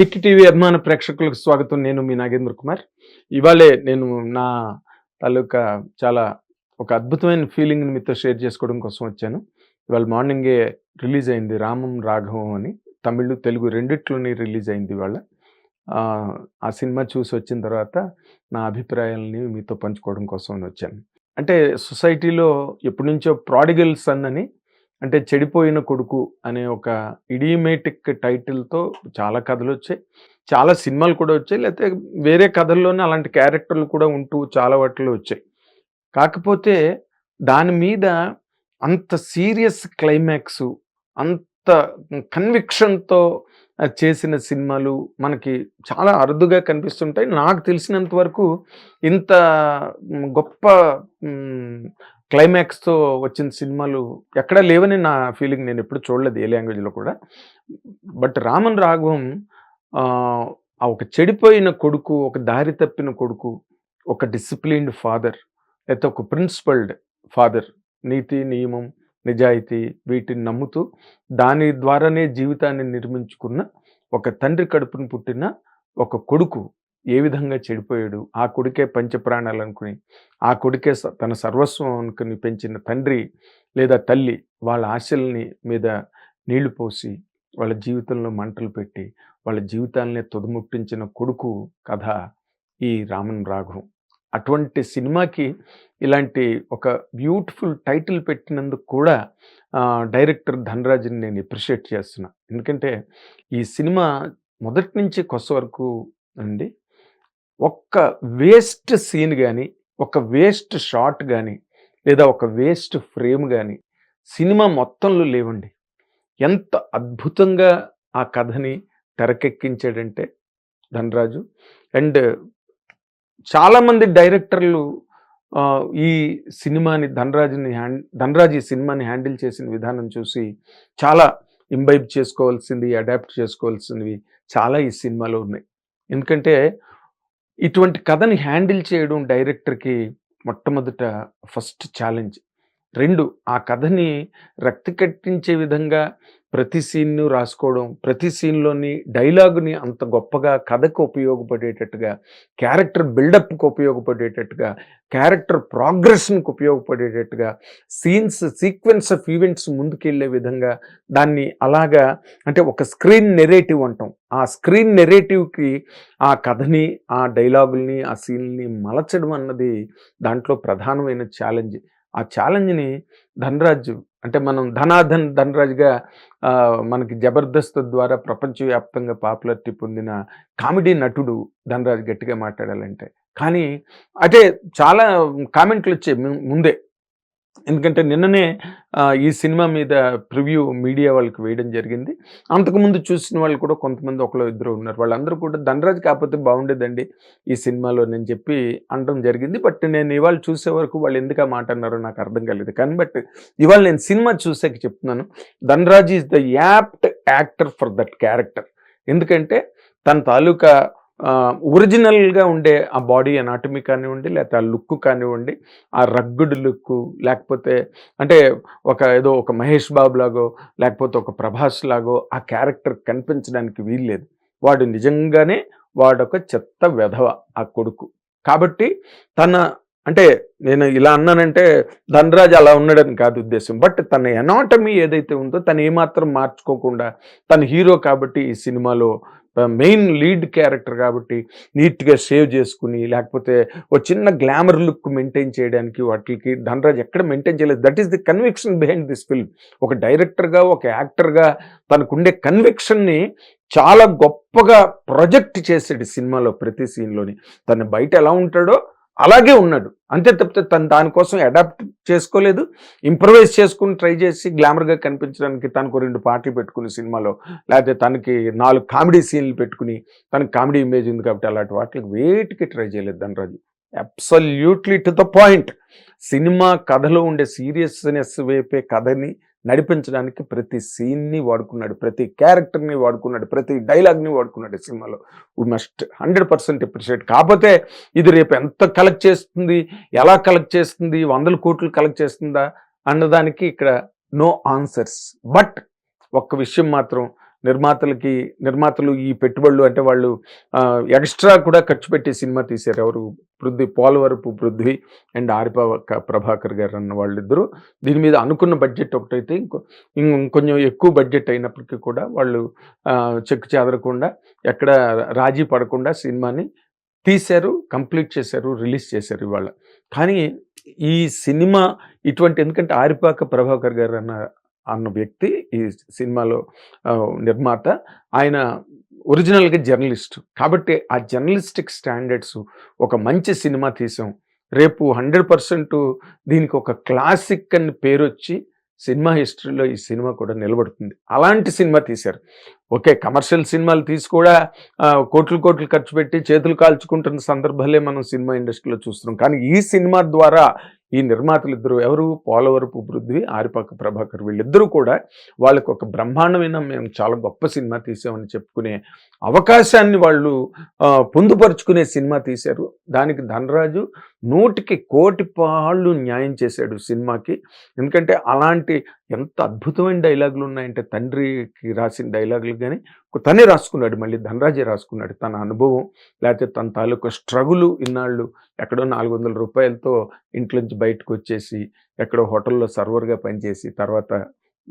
Hit TV అభిమాన ప్రేక్షకులకు స్వాగతం. నేను మీ నాగేంద్ర కుమార్. ఇవాళే నేను నా తాలూకా చాలా ఒక అద్భుతమైన ఫీలింగ్ని మీతో షేర్ చేసుకోవడం కోసం వచ్చాను. ఇవాళ మార్నింగే రిలీజ్ అయింది రామం రాఘవం అని. తమిళ్ తెలుగు రెండిట్లోనే రిలీజ్ అయింది ఇవాళ. ఆ, ఆ సినిమా చూసి వచ్చిన తర్వాత నా అభిప్రాయాలని మీతో పంచుకోవడం కోసం వచ్చాను. అంటే సొసైటీలో ఎప్పటి నుంచో ప్రాడిగల్ సన్ అని అంటే చెడిపోయిన కొడుకు అనే ఒక ఇడియమేటిక్ టైటిల్తో చాలా కథలు వచ్చాయి చాలా సినిమాలు కూడా వచ్చాయి. లేకపోతే వేరే కథల్లోనే అలాంటి క్యారెక్టర్లు కూడా ఉంటూ చాలా వాటిలో వచ్చాయి. కాకపోతే దాని మీద అంత సీరియస్ క్లైమాక్స్ అంత కన్విక్షన్తో చేసిన సినిమాలు మనకి చాలా అరుదుగా కనిపిస్తుంటాయి. నాకు తెలిసినంత వరకు ఇంత గొప్ప క్లైమాక్స్తో వచ్చిన సినిమాలు ఎక్కడా లేవని నా ఫీలింగ్ నేను ఎప్పుడు చూడలేదు ఏ లాంగ్వేజ్లో కూడా. బట్ రామన్ రాఘవం ఆ ఒక చెడిపోయిన కొడుకు ఒక దారి తప్పిన కొడుకు ఒక డిసిప్లిన్డ్ ఫాదర్ లేకపోతే ఒక ప్రిన్సిపల్డ్ ఫాదర్ నీతి నియమం నిజాయితీ వీటిని నమ్ముతూ దాని ద్వారానే జీవితాన్ని నిర్మించుకున్న ఒక తండ్రి కడుపును పుట్టిన ఒక కొడుకు ఏ విధంగా చెడిపోయాడు? ఆ కొడుకే పంచప్రాణాలు అనుకుని ఆ కొడుకే తన సర్వస్వం అనుకుని పెంచిన తండ్రి లేదా తల్లి వాళ్ళ ఆశల్ని మీద నీళ్ళు పోసి వాళ్ళ జీవితంలో మంటలు పెట్టి వాళ్ళ జీవితాలనే తుదముట్టించిన కొడుకు కథ ఈ రామన్ రాఘవం. అటువంటి సినిమాకి ఇలాంటి ఒక బ్యూటిఫుల్ టైటిల్ పెట్టినందుకు కూడా డైరెక్టర్ ధనరాజ్ని నేను అప్రిషియేట్ చేస్తున్నా. ఎందుకంటే ఈ సినిమా మొదటి నుంచి కొత్త వరకు అండి. ఒక్క వేస్ట్ సీన్ కానీ ఒక వేస్ట్ షాట్ కానీ లేదా ఒక వేస్ట్ ఫ్రేమ్ కానీ సినిమా మొత్తంలో లేవండి. ఎంత అద్భుతంగా ఆ కథని తెరకెక్కించాడంటే ధనరాజు. అండ్ చాలామంది డైరెక్టర్లు ఈ సినిమాని ధనరాజుని హ్యాండ్ ధనరాజు ఈ సినిమాని హ్యాండిల్ చేసిన విధానం చూసి చాలా ఇంబైబ్ చేసుకోవాల్సింది అడాప్ట్ చేసుకోవాల్సినవి చాలా ఈ సినిమాలో ఉన్నాయి. ఎందుకంటే ఇటువంటి కథని హ్యాండిల్ చేయడం డైరెక్టర్కి మొట్టమొదట ఫస్ట్ ఛాలెంజ్. రెండు ఆ కథని రక్తి కట్టించే విధంగా ప్రతి సీన్ను రాసుకోవడం ప్రతి సీన్లోని డైలాగుని అంత గొప్పగా కథకు ఉపయోగపడేటట్టుగా క్యారెక్టర్ బిల్డప్కి ఉపయోగపడేటట్టుగా క్యారెక్టర్ ప్రోగ్రెషన్కి ఉపయోగపడేటట్టుగా సీన్స్ సీక్వెన్స్ ఆఫ్ ఈవెంట్స్ ముందుకెళ్ళే విధంగా దాన్ని అలాగా అంటే ఒక స్క్రీన్ నెరేటివ్ అంటాం. ఆ స్క్రీన్ నెరేటివ్కి ఆ కథని ఆ డైలాగుల్ని ఆ సీన్ని మలచడం అన్నది దాంట్లో ప్రధానమైన ఛాలెంజ్. ఆ ఛాలెంజ్ని ధనరాజు అంటే మనం ధనాధన్ ధనరాజ్గా మనకి జబర్దస్త్ ద్వారా ప్రపంచవ్యాప్తంగా పాపులారిటీ పొందిన కామెడీ నటుడు ధనరాజ్ గట్టిగా మాట్లాడాలంటే. కానీ అంటే చాలా కామెంట్లు వచ్చాయి ముందే. ఎందుకంటే నిన్ననే ఈ సినిమా మీద ప్రివ్యూ మీడియా వాళ్ళకి వేయడం జరిగింది. అంతకుముందు చూసిన వాళ్ళు కూడా కొంతమంది ఒకరు ఇద్దరు ఉన్నారు. వాళ్ళందరూ కూడా ధనరాజ్ కాకపోతే బాగుండేదండి ఈ సినిమాలో నేను చెప్పి అనడం జరిగింది. బట్ నేను ఇవాళ చూసే వరకు వాళ్ళు ఎందుకు ఆ మాట అన్నారో నాకు అర్థం కాలేదు. కానీ బట్ ఇవాళ నేను సినిమా చూసాక చెప్తున్నాను. Dhanraj is the apt actor for that character. ఎందుకంటే తన తాలూకా ఒరిజినల్గా ఉండే ఆ బాడీ అనాటమీ కానివ్వండి లేకపోతే ఆ లుక్ కానివ్వండి ఆ రగ్గుడ్ లుక్ లేకపోతే అంటే ఒక ఏదో ఒక మహేష్ బాబు లాగో లేకపోతే ఒక ప్రభాస్ లాగో ఆ క్యారెక్టర్ కనిపించడానికి వీల్లేదు. వాడు నిజంగానే వాడొక చెత్త వెధవ ఆ కొడుకు. కాబట్టి తన అంటే నేను ఇలా అన్నానంటే ధనరాజ్ అలా ఉన్నాడని కాదు ఉద్దేశం. బట్ తన ఎనాటమీ ఏదైతే ఉందో తను ఏమాత్రం మార్చుకోకుండా తన హీరో కాబట్టి ఈ సినిమాలో మెయిన్ లీడ్ క్యారెక్టర్ కాబట్టి నీట్గా సేవ్ చేసుకుని లేకపోతే ఓ చిన్న గ్లామర్ లుక్ మెయింటైన్ చేయడానికి వాటికి ధనరాజ్ ఎక్కడ మెయింటైన్ చేయలేదు. That is the conviction behind this film ఒక డైరెక్టర్గా ఒక యాక్టర్గా తనకుండే కన్విక్షన్ని చాలా గొప్పగా ప్రొజెక్ట్ చేసాడు సినిమాలో ప్రతి సీన్లోని తను బయట ఎలా ఉంటాడో అలాగే ఉన్నాడు. అంతే తప్పితే తను దానికోసం అడాప్ట్ చేసుకోలేదు. ఇంప్రవైజ్ చేసుకుని ట్రై చేసి గ్లామర్గా కనిపించడానికి తనకు రెండు పాటలు పెట్టుకుని సినిమాలో లేకపోతే తనకి నాలుగు కామెడీ సీన్లు పెట్టుకుని తనకు కామెడీ ఇమేజ్ ఉంది కాబట్టి అలాంటి వాటికి వేటికి ట్రై చేయలేదు Dhanraj. Absolutely to the point cinema కథలో ఉండే సీరియస్నెస్ వైపే కథని నడిపించడానికి ప్రతి సీన్ని వాడుకున్నాడు ప్రతి క్యారెక్టర్ని వాడుకున్నాడు ప్రతి డైలాగ్ని వాడుకున్నాడు సినిమాలో. We must hundred percent appreciate కాకపోతే ఇది రేపు ఎంత కలెక్ట్ చేస్తుంది ఎలా కలెక్ట్ చేస్తుంది వందల కోట్లు కలెక్ట్ చేస్తుందా అన్నదానికి ఇక్కడ నో ఆన్సర్స్ బట్ ఒక్క విషయం మాత్రం నిర్మాతలకి నిర్మాతలు ఈ పెట్టుబడులు అంటే వాళ్ళు ఎక్స్ట్రా కూడా ఖర్చు పెట్టి సినిమా తీశారు. ఎవరు? పృథ్వీ పోలవరపు పృథ్వీ అండ్ ఆరిపా ప్రభాకర్ గారు అన్న వాళ్ళిద్దరూ. దీని మీద అనుకున్న బడ్జెట్ ఒకటైతే ఇంకో ఇంకొంచెం ఎక్కువ బడ్జెట్ అయినప్పటికీ కూడా వాళ్ళు చెక్కు చెదరకుండా ఎక్కడ రాజీ పడకుండా సినిమాని తీశారు కంప్లీట్ చేశారు రిలీజ్ చేశారు ఇవాళ. కానీ ఈ సినిమా ఇటువంటి ఎందుకంటే ఆరిపాక ప్రభాకర్ గారు అన్న అన్న వ్యక్తి ఈ సినిమాలో నిర్మాత. ఆయన ఒరిజినల్గా జర్నలిస్ట్. కాబట్టి ఆ జర్నలిస్టిక్ స్టాండర్డ్స్ ఒక మంచి సినిమా తీసాం. రేపు హండ్రెడ్ పర్సెంట్ దీనికి ఒక క్లాసిక్ అని పేరు వచ్చి సినిమా హిస్టరీలో ఈ సినిమా కూడా నిలబడుతుంది. అలాంటి సినిమా తీశారు. ఓకే కమర్షియల్ సినిమాలు తీసి కూడా కోట్లు కోట్లు ఖర్చు పెట్టి చేతులు కాల్చుకుంటున్న సందర్భాలే మనం సినిమా ఇండస్ట్రీలో చూస్తున్నాం. కానీ ఈ సినిమా ద్వారా ఈ నిర్మాతలు ఇద్దరు ఎవరు? పోలవరపు పృథ్వీ ఆరిపాక ప్రభాకర్ వీళ్ళిద్దరూ కూడా వాళ్ళకు ఒక బ్రహ్మాండమైన మేము చాలా గొప్ప సినిమా తీసామని చెప్పుకునే అవకాశాన్ని వాళ్ళు పొందుపరుచుకునే సినిమా తీశారు. దానికి ధనరాజు నూటికి కోటి పాళ్ళు న్యాయం చేశాడు సినిమాకి. ఎందుకంటే అలాంటి ఎంత అద్భుతమైన డైలాగులు ఉన్నాయంటే తండ్రికి రాసిన డైలాగులు కానీ తనే రాసుకున్నాడు మళ్ళీ ధనరాజే రాసుకున్నాడు తన అనుభవం. లేకపోతే తన తాలూకా స్ట్రగులు ఇన్నాళ్ళు ఎక్కడో నాలుగు వందల రూపాయలతో ఇంట్లోంచి బయటకు వచ్చేసి ఎక్కడో హోటల్లో సర్వర్గా పనిచేసి తర్వాత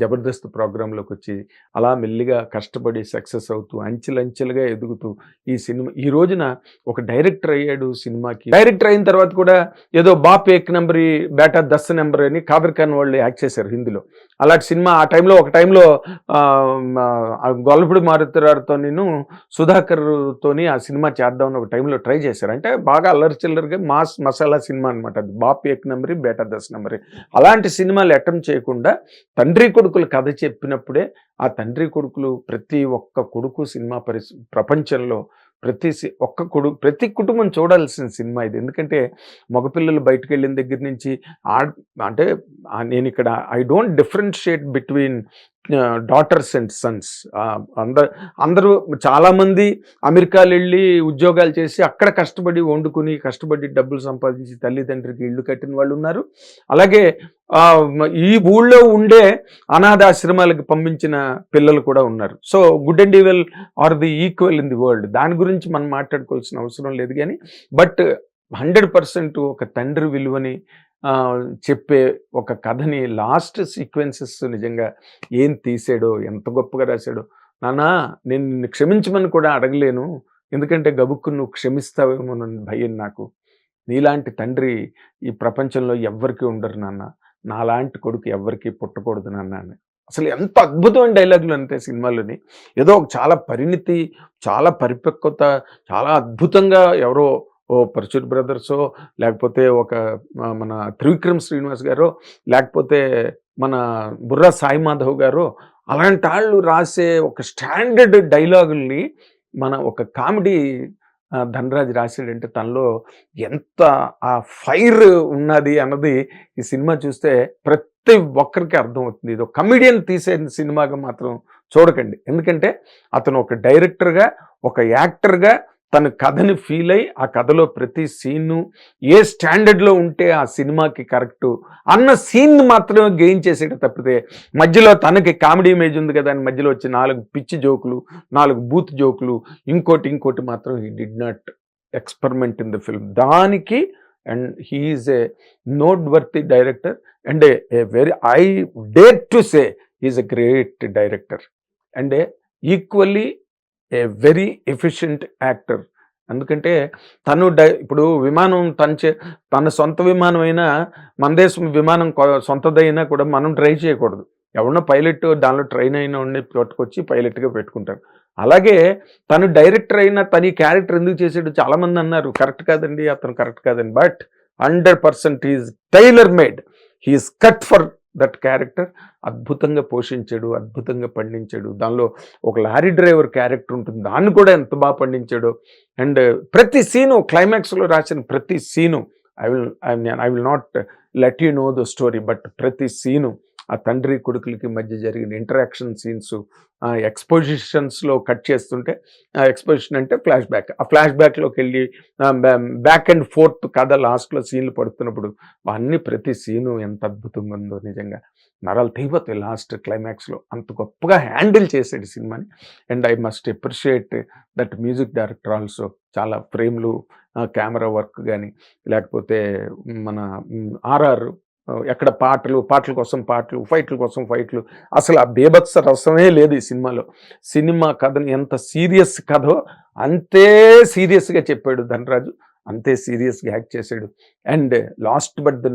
జబర్దస్త్ ప్రోగ్రాంలోకి వచ్చి అలా మెల్లిగా కష్టపడి సక్సెస్ అవుతూ అంచెలంచెలుగా ఎదుగుతూ ఈ సినిమా ఈ రోజున ఒక డైరెక్టర్ అయ్యాడు సినిమాకి. డైరెక్టర్ అయిన తర్వాత కూడా ఏదో బాప్ ఏక్ నెంబర్ బేటా దస్ నెంబర్ అని కాదర్ ఖాన్ వాళ్ళు యాక్ట్ చేశారు హిందీలో. అలాంటి సినిమా ఆ టైంలో ఒక టైంలో గొల్లపుడి మారుతురారుతో నేను సుధాకర్తోని ఆ సినిమా చేద్దామని ఒక టైంలో ట్రై చేశారు. అంటే బాగా అల్లరి చిల్లరిగా మాస్ మసాలా సినిమా అనమాట అది. బాప్ ఏక్ నెంబరి బేటా దస్ నెంబరి. అలాంటి సినిమాలు అటెంప్ట్ చేయకుండా తండ్రి కొడుకులు కథ చెప్పినప్పుడే ఆ తండ్రి కొడుకులు ప్రతి ఒక్క కొడుకు సినిమా పరి ప్రపంచంలో ప్రతి సి- ఒక్క కొడుకు ప్రతి కుటుంబం చూడాల్సిన సినిమా ఇది. ఎందుకంటే మగపిల్లలు బయటకు వెళ్ళిన దగ్గర నుంచి ఆ అంటే నేను ఇక్కడ I don't differentiate between daughters and sons అందరు అందరూ చాలామంది అమెరికాలు వెళ్ళి ఉద్యోగాలు చేసి అక్కడ కష్టపడి వండుకుని కష్టపడి డబ్బులు సంపాదించి తల్లిదండ్రికి ఇల్లు కట్టిన వాళ్ళు ఉన్నారు అలాగే ఈ ఊళ్ళో ఉండే అనాథాశ్రమాలకు పంపించిన పిల్లలు కూడా ఉన్నారు. So good and evil are the equal in the world దాని గురించి మనం మాట్లాడుకోవాల్సిన అవసరం లేదు కానీ బట్ హండ్రెడ్ పర్సెంట్ ఒక తండ్రి విలువని చెప్పే ఒక కథని లాస్ట్ సీక్వెన్సెస్ నిజంగా ఏం తీసాడో ఎంత గొప్పగా రాశాడో. నానా నేను నిన్ను క్షమించమని కూడా అడగలేను. ఎందుకంటే గబుక్కు నువ్వు క్షమిస్తావేమో భయం నాకు. నీలాంటి తండ్రి ఈ ప్రపంచంలో ఎవ్వరికీ ఉండరు నాన్న. నాలాంటి కొడుకు ఎవ్వరికీ పుట్టకూడదు నాన్న అని. అసలు ఎంత అద్భుతమైన డైలాగులు అంటే సినిమాలోని. ఏదో చాలా పరిణితి చాలా పరిపక్వత చాలా అద్భుతంగా ఎవరో ఓ పర్చుట్ బ్రదర్సో లేకపోతే ఒక మన త్రివిక్రమ్ శ్రీనివాస్ గారో లేకపోతే మన బుర్రా సాయి మాధవ్ గారో అలాంటి వాళ్ళు రాసే ఒక స్టాండర్డ్ డైలాగుల్ని మన ఒక కామెడీ ధనరాజ్ రాసాడంటే తనలో ఎంత ఆ ఫైర్ ఉన్నది అన్నది ఈ సినిమా చూస్తే ప్రతి ఒక్కరికి అర్థమవుతుంది. ఇది ఒక కమిడియన్ తీసే సినిమాగా మాత్రం చూడకండి. ఎందుకంటే అతను ఒక డైరెక్టర్గా ఒక యాక్టర్గా తన కథని ఫీల్ అయ్యి ఆ కథలో ప్రతి సీను ఏ స్టాండర్డ్లో ఉంటే ఆ సినిమాకి కరెక్ట్ అన్న సీన్ మాత్రమే గెయిన్ చేసేట తప్పితే మధ్యలో తనకి కామెడీ ఇమేజ్ ఉంది కదా అని మధ్యలో వచ్చి నాలుగు పిచ్చి జోకులు నాలుగు బూత్ జోకులు ఇంకోటి ఇంకోటి మాత్రం he did not experiment in the film దానికి and he's a noteworthy director and a very I dare to say is a great director and equally a very efficient actor. ఎందుకంటే తను డై ఇప్పుడు విమానం తన చే తన సొంత విమానం అయినా మన దేశం విమానం సొంతదైనా కూడా మనం ట్రై చేయకూడదు. ఎవరన్నా పైలట్ దానిలో ట్రైన్ అయిన ఉండి పట్టుకొచ్చి పైలట్గా పెట్టుకుంటారు. అలాగే తను డైరెక్టర్ అయినా తన ఈ క్యారెక్టర్ ఎందుకు చేసాడు చాలామంది అన్నారు. కరెక్ట్ కాదండి అతను కరెక్ట్ కాదండి. But hundred percent is tailor made. He's cut for that character అద్భుతంగా పోషించాడు అద్భుతంగా పండించాడు. దానిలో ఒక లారీ డ్రైవర్ క్యారెక్టర్ ఉంటుంది. దాన్ని కూడా ఎంత బాగా పండించాడు. అండ్ ప్రతి సీను క్లైమాక్స్లో రాసిన ప్రతి scene I will I will not let you know the story but ప్రతి సీను ఆ తండ్రి కొడుకులకి మధ్య జరిగిన ఇంటరాక్షన్ సీన్స్ ఎక్స్పోజిషన్స్లో కట్ చేస్తుంటే ఆ ఎక్స్పోజిషన్ అంటే ఫ్లాష్ బ్యాక్ ఆ ఫ్లాష్ బ్యాక్లోకి వెళ్ళి బ్యాక్ అండ్ ఫోర్త్ కథ లాస్ట్లో సీన్లు పడుతున్నప్పుడు అన్ని ప్రతి సీను ఎంత అద్భుతంగా ఉందో నిజంగా. నరాలు తెగిపోతాయి లాస్ట్ క్లైమాక్స్లో అంత గొప్పగా హ్యాండిల్ చేశాడు సినిమాని. And I must appreciate that music director also చాలా ఫ్రేమ్లు కెమెరా వర్క్ కానీ లేకపోతే మన ఆర్ఆర్ ఎక్కడ పాటలు పాటల కోసం పాటలు ఫైట్ల కోసం ఫైట్లు. అసలు ఆ బేభత్స రసమే లేదు ఈ సినిమాలో. సినిమా కథని ఎంత సీరియస్ కథో అంతే సీరియస్గా చెప్పాడు ధనరాజు. అంతే సీరియస్గా యాక్ట్ చేశాడు. And last but the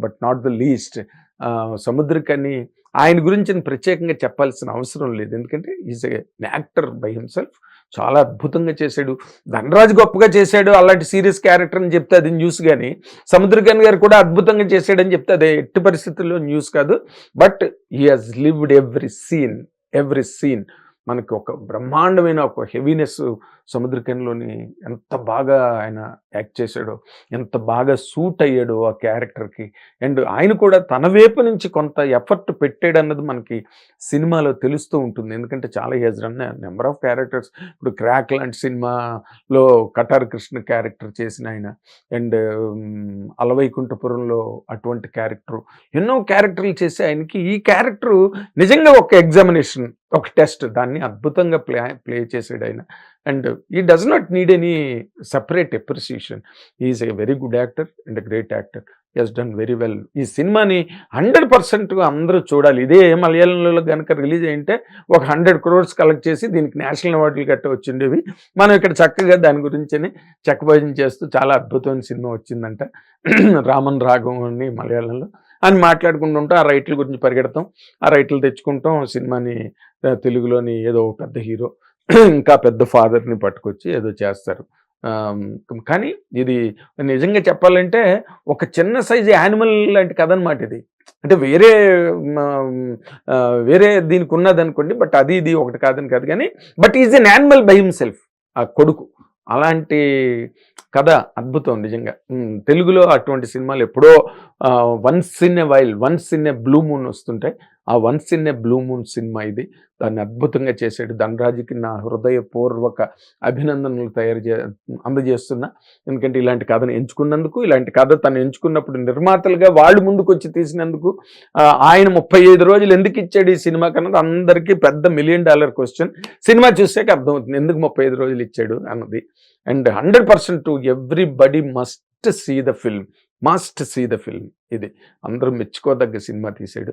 but not the least Samuthirakani ఆయన గురించి ప్రత్యేకంగా చెప్పాల్సిన అవసరం లేదు. ఎందుకంటే is a actor by himself. చాలా అద్భుతంగా చేశాడు. ధనరాజు గొప్పగా చేశాడు అలాంటి సీరియస్ క్యారెక్టర్ అని చెప్తే అది న్యూస్ కానీ సముద్రకన్ గారు కూడా అద్భుతంగా చేశాడని చెప్తే అది ఎట్టి పరిస్థితుల్లో న్యూస్ కాదు. But he has lived every scene every scene. మనకి ఒక బ్రహ్మాండమైన ఒక హెవీనెస్ సముద్రకన్లోని ఎంత బాగా ఆయన యాక్ట్ చేశాడో ఎంత బాగా సూట్ అయ్యాడో ఆ క్యారెక్టర్కి. అండ్ ఆయన కూడా తన వైపు నుంచి కొంత ఎఫర్ట్ పెట్టాడు అన్నది మనకి సినిమాలో తెలుస్తూ ఉంటుంది. ఎందుకంటే చాలా as run number of characters ఇప్పుడు క్రాక్ లాంటి సినిమాలో కటార్ కృష్ణ క్యారెక్టర్ చేసిన ఆయన. అండ్ అలవైకుంఠపురంలో అటువంటి క్యారెక్టర్. ఎన్నో క్యారెక్టర్లు చేసి ఆయనకి ఈ క్యారెక్టర్ నిజంగా ఒక ఎగ్జామినేషన్ ఒక టెస్ట్ దాన్ని అద్భుతంగా ప్లే ప్లే చేసాడు ఆయన. And he does not need any separate appreciation is a very good actor and great actor. He's done very well. ఈ సినిమాని హండ్రెడ్ పర్సెంట్ అందరూ చూడాలి. ఇదే మలయాళంలో కనుక రిలీజ్ అయింటే ఒక హండ్రెడ్ క్రోర్స్ కలెక్ట్ చేసి దీనికి నేషనల్ అవార్డులు గట్ట వచ్చిండేవి. మనం ఇక్కడ చక్కగా దాని గురించి చక్కభోజనం చేస్తూ చాలా అద్భుతమైన సినిమా వచ్చిందంట. రామన్ రాఘవం అని మలయాళంలో. అని మాట్లాడుకుంటుంటాం ఆ రైట్ల గురించి పరిగెడతాం. ఆ రైట్లు తెచ్చుకుంటాం. సినిమాని తెలుగులోని ఏదో ఒక పెద్ద హీరో ఇంకా పెద్ద ఫాదర్ని పట్టుకొచ్చి ఏదో చేస్తారు. కానీ ఇది నిజంగా చెప్పాలంటే ఒక చిన్న సైజు యానిమల్ లాంటి కథ అనమాట ఇది. అంటే వేరే వేరే దీనికి ఉన్నది అనుకోండి బట్ అది ఇది ఒకటి కాదని కాదు కానీ but is an animal by himself ఆ కొడుకు. అలాంటి కథ అద్భుతం నిజంగా. తెలుగులో అటువంటి సినిమాలు ఎప్పుడో once in a while once in a blue moon వస్తుంటాయి. ఆ once in a blue moon cinema ఇది. దాన్ని అద్భుతంగా చేశాడు. ధనరాజుకి నా హృదయపూర్వక అభినందనలు తయారు చే అందజేస్తున్నా. ఎందుకంటే ఇలాంటి కథను ఎంచుకున్నందుకు ఇలాంటి కథ తను ఎంచుకున్నప్పుడు నిర్మాతలుగా వాళ్ళు ముందుకు వచ్చి తీసినందుకు ఆయన ముప్పై ఐదు రోజులు ఎందుకు ఇచ్చాడు ఈ సినిమా కన్నది? అందరికీ పెద్ద మిలియన్ డాలర్ క్వశ్చన్ సినిమా చూసాక అర్థమవుతుంది ఎందుకు ముప్పై ఐదు రోజులు ఇచ్చాడు అన్నది. And hundred percent to everybody must see the film. Must see the film ఇది. అందరూ మెచ్చుకోదగ్గ సినిమా తీసాడు